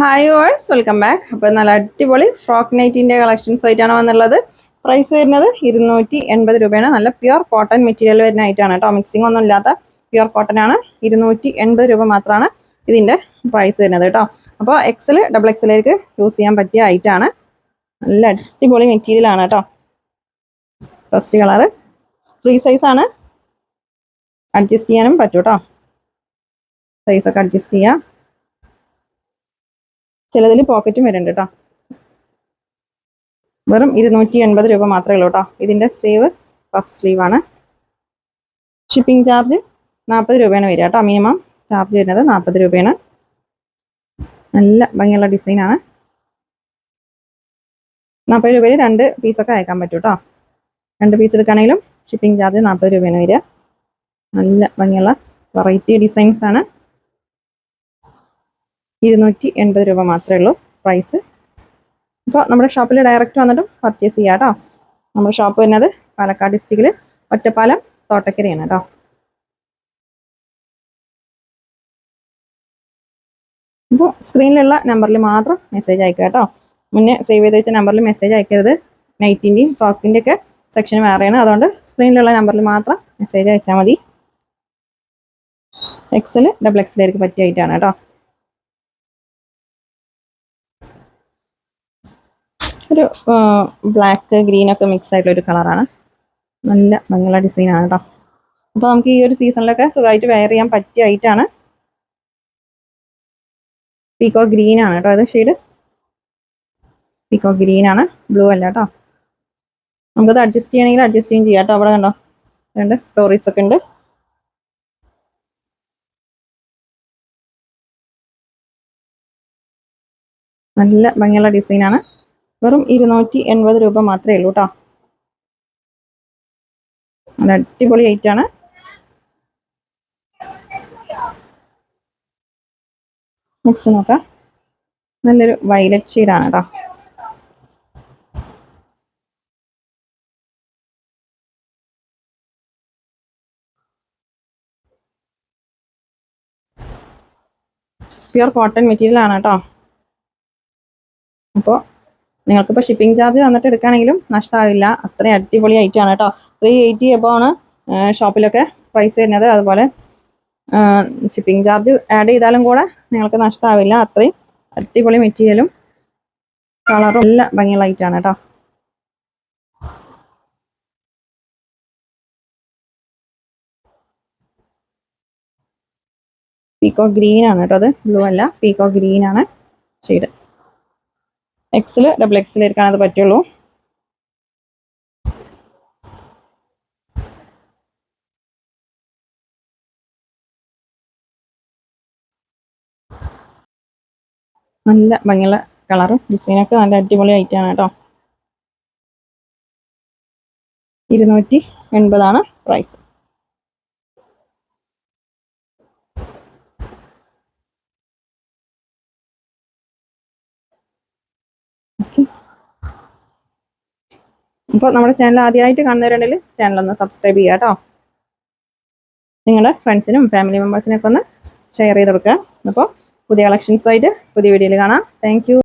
Hi ഓൾസ് welcome back അപ്പോൾ നല്ല അടിപൊളി ഫ്രോക്ക് നൈറ്റിന്റെ കളക്ഷൻസ് ആയിട്ടാണ് വന്നുള്ളത് പ്രൈസ് വരുന്നത് ഇരുന്നൂറ്റി എൺപത് രൂപയാണ്. നല്ല പ്യുർ കോട്ടൺ മെറ്റീരിയൽ വരുന്ന ആയിട്ടാണ് കേട്ടോ. മിക്സിംഗ് ഒന്നും ഇല്ലാത്ത പ്യുർ കോട്ടൺ ആണ്. ഇരുന്നൂറ്റി എൺപത് രൂപ മാത്രമാണ് ഇതിന്റെ പ്രൈസ് വരുന്നത് കേട്ടോ. അപ്പോൾ എക്സൽ ഡബിൾ എക്സലേക്ക് യൂസ് ചെയ്യാൻ പറ്റിയ ഐറ്റാണ് നല്ല അടിപൊളി മെറ്റീരിയലാണ് കേട്ടോ. ഫസ്റ്റ് കളറ് ഫ്രീ സൈസാണ് അഡ്ജസ്റ്റ് ചെയ്യാനും പറ്റും കേട്ടോ. സൈസൊക്കെ അഡ്ജസ്റ്റ് ചെയ്യാം. ചിലതിൽ പോക്കറ്റും വരുന്നുണ്ട് കേട്ടോ വെറും ഇരുന്നൂറ്റി എൺപത് രൂപ മാത്രമേ ഉള്ളൂ കേട്ടോ ഇതിന്റെ സ്ലീവ് പഫ് സ്ലീവ് ആണ്. ഷിപ്പിംഗ് ചാർജ് നാൽപ്പത് രൂപയാണ് വരിക കേട്ടോ മിനിമം ചാർജ് വരുന്നത് നാൽപ്പത് രൂപയാണ്. നല്ല ഭംഗിയുള്ള ഡിസൈനാണ് നാൽപ്പത് രൂപയിൽ രണ്ട് പീസൊക്കെ അയക്കാൻ പറ്റും കേട്ടോ രണ്ട് പീസ് എടുക്കുകയാണെങ്കിലും ഷിപ്പിംഗ് ചാർജ് നാൽപ്പത് രൂപയാണ് വരിക. നല്ല ഭംഗിയുള്ള വെറൈറ്റി ഡിസൈൻസ് ആണ്. ഇരുന്നൂറ്റി എൺപത് രൂപ മാത്രമേ ഉള്ളൂ പ്രൈസ് അപ്പോൾ നമ്മുടെ ഷോപ്പിൽ ഡയറക്റ്റ് വന്നിട്ടും പർച്ചേസ് ചെയ്യാം കേട്ടോ നമ്മുടെ ഷോപ്പ് വരുന്നത് പാലക്കാട് ഡിസ്ട്രിക്റ്റിൽ ഒറ്റപ്പാലം തോട്ടക്കരയാണ് കേട്ടോ അപ്പോൾ സ്ക്രീനിലുള്ള നമ്പറിൽ മാത്രം മെസ്സേജ് അയക്കുക കേട്ടോ മുന്നേ സേവ് ചെയ്ത് വെച്ച നമ്പറിൽ മെസ്സേജ് അയക്കരുത്. നൈറ്റിന്റെയും ഫ്രോക്കിന്റെ ഒക്കെ സെക്ഷൻ വേറെയാണ്. അതുകൊണ്ട് സ്ക്രീനിലുള്ള നമ്പറിൽ മാത്രം മെസ്സേജ് അയച്ചാൽ മതി. എക്സൽ ഡബിൾ എക്സലായിരിക്കും പറ്റിയായിട്ടാണ് കേട്ടോ ഒരു ബ്ലാക്ക് ഗ്രീൻ ഒക്കെ മിക്സ് ആയിട്ടുള്ള ഒരു കളറാണ് നല്ല ഭംഗിയുള്ള ഡിസൈനാണ് കേട്ടോ അപ്പോൾ നമുക്ക് ഈ ഒരു സീസണിലൊക്കെ സുഖമായിട്ട് വെയർ ചെയ്യാൻ പറ്റിയ ഐറ്റാണ് പീക്കോ ഗ്രീൻ ആണ് കേട്ടോ അത് ഷെയ്ഡ് പീക്കോ ഗ്രീൻ ആണ്. ബ്ലൂ അല്ല കേട്ടോ നമുക്കത് അഡ്ജസ്റ്റ് ചെയ്യണമെങ്കിൽ അഡ്ജസ്റ്റ് ചെയ്യും ചെയ്യാം കേട്ടോ അവിടെ കണ്ടോ? രണ്ട് സ്റ്റോറീസ് ഒക്കെ ഉണ്ട്. നല്ല ഭംഗിയുള്ള ഡിസൈനാണ് വെറും ഇരുന്നൂറ്റി എൺപത് രൂപ മാത്രമേ ഉള്ളൂ കേട്ടോ നല്ല അടിപൊളി ഐറ്റാണ് മിക്സ് നോക്കാം. നല്ലൊരു വയലറ്റ് ഷെയ്ഡാണ് കേട്ടോ പ്യുർ കോട്ടൺ മെറ്റീരിയൽ ആണ് കേട്ടോ നിങ്ങൾക്കിപ്പോൾ ഷിപ്പിംഗ് ചാർജ് തന്നിട്ട് എടുക്കുകയാണെങ്കിലും നഷ്ടമാവില്ല അത്രയും അടിപൊളി ഐറ്റമാണ് കേട്ടോ. ത്രീ എയ്റ്റി എബോ ആണ് ഷോപ്പിലൊക്കെ പ്രൈസ് വരുന്നത്. അതുപോലെ ഷിപ്പിംഗ് ചാർജ് ആഡ് ചെയ്താലും കൂടെ നിങ്ങൾക്ക് നഷ്ടമാവില്ല അത്രയും അടിപൊളി മെറ്റീരിയലും കളറും എല്ലാം ഭംഗിയുള്ള ഐറ്റമാണ് കേട്ടോ. പീക്കോ ഗ്രീൻ ആണ് കേട്ടോ അത്. ബ്ലൂ അല്ല പീക്കോ ഗ്രീൻ ആണ്. ഷെയ്ഡ് എക്സിൽ ഡബിൾ എക്സിലേക്കാണ് അത് പറ്റുള്ളൂ. നല്ല ഭംഗിയുള്ള കളറും ഡിസൈനൊക്കെ നല്ല അടിപൊളി ഐറ്റാണ് കേട്ടോ. ഇരുന്നൂറ്റി എൺപതാണ് പ്രൈസ് അപ്പോൾ നമ്മുടെ ചാനൽ ആദ്യമായിട്ട് കാണുന്നവരുണ്ടെങ്കിൽ ചാനൽ ഒന്ന് സബ്സ്ക്രൈബ് ചെയ്യുക കേട്ടോ നിങ്ങളുടെ ഫ്രണ്ട്സിനും ഫാമിലി മെമ്പേഴ്സിനൊക്കെ ഒന്ന് ഷെയർ ചെയ്ത് കൊടുക്കുക. അപ്പോൾ പുതിയ കളക്ഷൻസായിട്ട് പുതിയ വീഡിയോയിൽ കാണാം. താങ്ക്